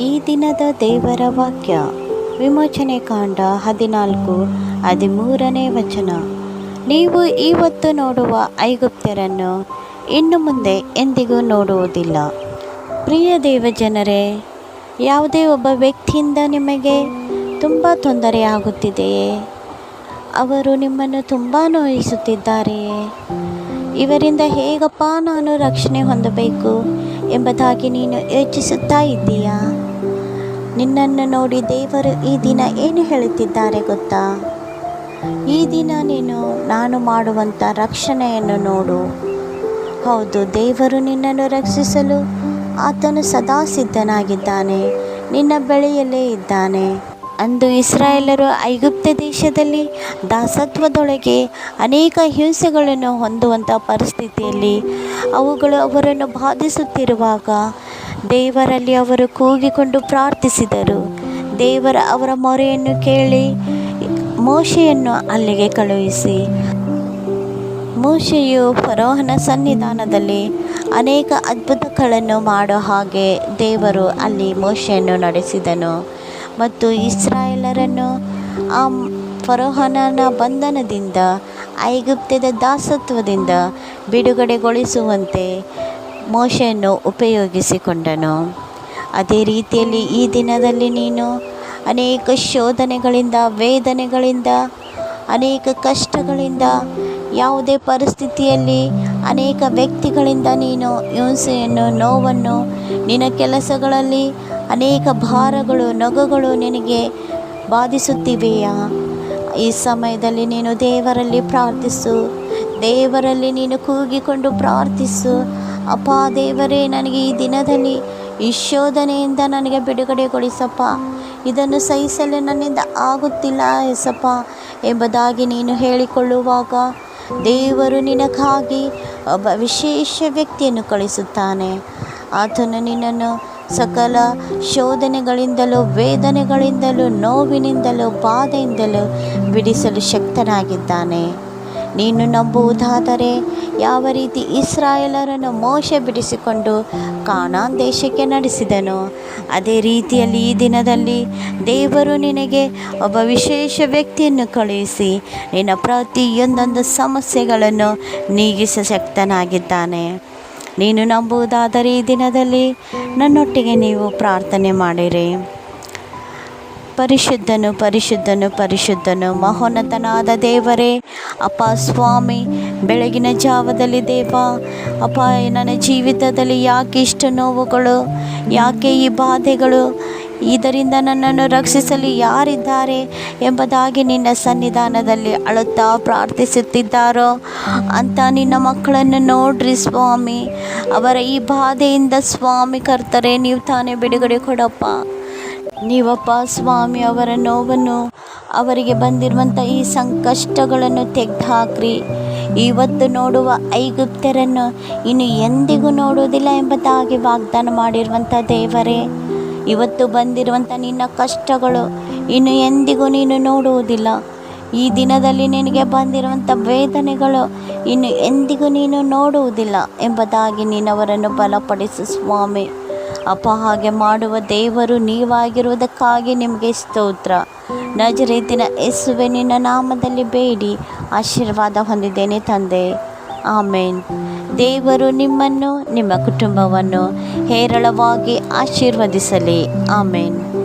ಈ ದಿನದ ದೇವರ ವಾಕ್ಯ. ವಿಮೋಚನೆ ಕಾಂಡ ಹದಿನಾಲ್ಕು, ಹದಿಮೂರನೇ ವಚನ. ನೀವು ಇವತ್ತು ನೋಡುವ ಐಗುಪ್ತರನ್ನು ಇನ್ನು ಮುಂದೆ ಎಂದಿಗೂ ನೋಡುವುದಿಲ್ಲ. ಪ್ರಿಯ ದೇವಜನರೇ, ಯಾವುದೇ ಒಬ್ಬ ವ್ಯಕ್ತಿಯಿಂದ ನಿಮಗೆ ತುಂಬ ತೊಂದರೆ ಆಗುತ್ತಿದೆಯೇ? ಅವರು ನಿಮ್ಮನ್ನು ತುಂಬ ನೋಯಿಸುತ್ತಿದ್ದಾರೆಯೇ? ಇವರಿಂದ ಹೇಗಪ್ಪ ನಾನು ರಕ್ಷಣೆ ಹೊಂದಬೇಕು ಎಂಬುದಾಗಿ ನೀನು ಯೋಚಿಸುತ್ತಾ ಇದ್ದೀಯಾ? ನಿನ್ನನ್ನು ನೋಡಿ ದೇವರು ಈ ದಿನ ಏನು ಹೇಳುತ್ತಿದ್ದಾರೆ ಗೊತ್ತಾ? ಈ ದಿನ ನೀನು, ನಾನು ಮಾಡುವಂಥ ರಕ್ಷಣೆಯನ್ನು ನೋಡು. ಹೌದು, ದೇವರು ನಿನ್ನನ್ನು ರಕ್ಷಿಸಲು ಆತನು ಸದಾ ಸಿದ್ಧನಾಗಿದ್ದಾನೆ, ನಿನ್ನ ಬಳಿಯಲ್ಲೇ ಇದ್ದಾನೆ. ಅಂದು ಇಸ್ರಾಯೇಲರು ಐಗುಪ್ತ ದೇಶದಲ್ಲಿ ದಾಸತ್ವದೊಳಗೆ ಅನೇಕ ಹಿಂಸೆಗಳನ್ನು ಹೊಂದುವಂಥ ಪರಿಸ್ಥಿತಿಯಲ್ಲಿ ಅವುಗಳು ಅವರನ್ನು ಬಾಧಿಸುತ್ತಿರುವಾಗ ದೇವರಲ್ಲಿ ಅವರು ಕೂಗಿಕೊಂಡು ಪ್ರಾರ್ಥಿಸಿದರು. ದೇವರ ಅವರ ಮೊರೆಯನ್ನು ಕೇಳಿ ಮೋಶೆಯನ್ನು ಅಲ್ಲಿಗೆ ಕಳುಹಿಸಿ. ಮೋಶೆಯು ಫರೋಹನ ಸನ್ನಿಧಾನದಲ್ಲಿ ಅನೇಕ ಅದ್ಭುತಗಳನ್ನು ಮಾಡೋ ಹಾಗೆ ದೇವರು ಅಲ್ಲಿ ಮೋಶೆಯನ್ನು ನಡೆಸಿದನು. ಮತ್ತು ಇಸ್ರಾಯೇಲರನ್ನು ಆ ಫರೋಹನನ ಬಂಧನದಿಂದ ಐಗುಪ್ತದ ದಾಸತ್ವದಿಂದ ಬಿಡುಗಡೆಗೊಳಿಸುವಂತೆ ಮೋಶೆಯನ್ನು ಉಪಯೋಗಿಸಿಕೊಂಡನು. ಅದೇ ರೀತಿಯಲ್ಲಿ ಈ ದಿನದಲ್ಲಿ ನೀನು ಅನೇಕ ಶೋಧನೆಗಳಿಂದ, ವೇದನೆಗಳಿಂದ, ಅನೇಕ ಕಷ್ಟಗಳಿಂದ, ಯಾವುದೇ ಪರಿಸ್ಥಿತಿಯಲ್ಲಿ ಅನೇಕ ವ್ಯಕ್ತಿಗಳಿಂದ ನೀನು ಹಿಂಸೆಯನ್ನು, ನೋವನ್ನು, ನಿನ್ನ ಕೆಲಸಗಳಲ್ಲಿ ಅನೇಕ ಭಾರಗಳು, ನಗುಗಳು ನಿನಗೆ ಬಾಧಿಸುತ್ತಿವೆಯಾ? ಈ ಸಮಯದಲ್ಲಿ ನೀನು ದೇವರಲ್ಲಿ ಪ್ರಾರ್ಥಿಸು. ದೇವರಲ್ಲಿ ನೀನು ಕೂಗಿಕೊಂಡು ಪ್ರಾರ್ಥಿಸು. ಅಪ್ಪ ದೇವರೇ, ನನಗೆ ಈ ದಿನದಲ್ಲಿ ಈ ಶೋಧನೆಯಿಂದ ನನಗೆ ಬಿಡುಗಡೆಗೊಳಿಸಪ್ಪ ಇದನ್ನು ಸಹಿಸಲು ನನ್ನಿಂದ ಆಗುತ್ತಿಲ್ಲ ಎಸಪ್ಪ ಎಂಬುದಾಗಿ ನೀನು ಹೇಳಿಕೊಳ್ಳುವಾಗ ದೇವರು ನಿನಗಾಗಿ ಒಬ್ಬ ವಿಶೇಷ ವ್ಯಕ್ತಿಯನ್ನು ಕಳಿಸುತ್ತಾನೆ ಆತನು ನಿನ್ನನ್ನು ಸಕಲ ಶೋಧನೆಗಳಿಂದಲೂ, ವೇದನೆಗಳಿಂದಲೂ, ನೋವಿನಿಂದಲೂ, ಬಾಧೆಯಿಂದಲೂ ಬಿಡಿಸಲು ಶಕ್ತನಾಗಿದ್ದಾನೆ. ನೀನು ನಂಬುವುದಾದರೆ ಯಾವ ರೀತಿ ಇಸ್ರಾಯೇಲರನ್ನು ಮೋಶ ಬಿಡಿಸಿಕೊಂಡು ಕಾನಾನ್ ದೇಶಕ್ಕೆ ನಡೆಸಿದನು, ಅದೇ ರೀತಿಯಲ್ಲಿ ಈ ದಿನದಲ್ಲಿ ದೇವರು ನಿನಗೆ ಒಬ್ಬ ವಿಶೇಷ ವ್ಯಕ್ತಿಯನ್ನು ಕಳುಹಿಸಿ ನಿನ್ನ ಪ್ರತಿಯೊಂದೊಂದು ಸಮಸ್ಯೆಗಳನ್ನು ನೀಗಿಸ ಶಕ್ತನಾಗಿದ್ದಾನೆ. ನೀನು ನಂಬುವುದಾದರೆ ಈ ದಿನದಲ್ಲಿ ನನ್ನೊಟ್ಟಿಗೆ ನೀವು ಪ್ರಾರ್ಥನೆ ಮಾಡಿರಿ. ಪರಿಶುದ್ಧನು ಪರಿಶುದ್ಧನು ಪರಿಶುದ್ಧನು, ಮಹೋನ್ನತನಾದ ದೇವರೇ. ಅಪ್ಪ ಸ್ವಾಮಿ, ಬೆಳಗಿನ ಜಾವದಲ್ಲಿ ದೇವ, ಅಪ್ಪ ನನ್ನ ಜೀವಿತದಲ್ಲಿ ಯಾಕೆ ಇಷ್ಟು ನೋವುಗಳು, ಯಾಕೆ ಈ ಬಾಧೆಗಳು, ಇದರಿಂದ ನನ್ನನ್ನು ರಕ್ಷಿಸಲು ಯಾರಿದ್ದಾರೆ ಎಂಬುದಾಗಿ ನಿನ್ನ ಸನ್ನಿಧಾನದಲ್ಲಿ ಅಳುತ್ತಾ ಪ್ರಾರ್ಥಿಸುತ್ತಿದ್ದಾರೋ ಅಂತ ನಿನ್ನ ಮಕ್ಕಳನ್ನು ನೋಡ್ರಿ ಸ್ವಾಮಿ. ಅವರ ಈ ಬಾಧೆಯಿಂದ ಸ್ವಾಮಿ ಕರ್ತರೆ, ನೀವು ತಾನೇ ಬಿಡುಗಡೆ ಕೊಡಪ್ಪ. ನೀವಪ್ಪ ಸ್ವಾಮಿ ಅವರ ನೋವನ್ನು. ಅವರಿಗೆ ಬಂದಿರುವಂಥ ಈ ಸಂಕಷ್ಟಗಳನ್ನು ತೆಗೆದುಹಾಕ್ರಿ ಇವತ್ತು ನೋಡುವ ಐಗುಪ್ತರನ್ನು ಇನ್ನು ಎಂದಿಗೂ ನೋಡುವುದಿಲ್ಲ ಎಂಬುದಾಗಿ ವಾಗ್ದಾನ ಮಾಡಿರುವಂಥ ದೇವರೇ. ಇವತ್ತು ಬಂದಿರುವಂಥ ನಿನ್ನ ಕಷ್ಟಗಳು ಇನ್ನು ಎಂದಿಗೂ ನೀನು ನೋಡುವುದಿಲ್ಲ. ಈ ದಿನದಲ್ಲಿ ನಿನಗೆ ಬಂದಿರುವಂಥ ವೇದನೆಗಳು ಇನ್ನು ಎಂದಿಗೂ ನೀನು ನೋಡುವುದಿಲ್ಲ ಎಂಬುದಾಗಿ ನೀನವರನ್ನು ಬಲಪಡಿಸು ಸ್ವಾಮಿ. ಅಪ್ಪ, ಹಾಗೆ ಮಾಡುವ ದೇವರು ನೀವಾಗಿರುವುದಕ್ಕಾಗಿ ನಿಮಗೆ ಸ್ತೋತ್ರ. ನಜರೇತಿನ ಯೇಸುವೆ, ನಿನ್ನ ನಾಮದಲ್ಲಿ ಬೇಡಿ, ಆಶೀರ್ವಾದ ಹೊಂದಿದ್ದೇನೆ ತಂದೆ. ಆಮೇನ್. ದೇವರು ನಿಮ್ಮನ್ನು, ನಿಮ್ಮ ಕುಟುಂಬವನ್ನು ಹೇರಳವಾಗಿ ಆಶೀರ್ವದಿಸಲಿ. ಆಮೇನ್.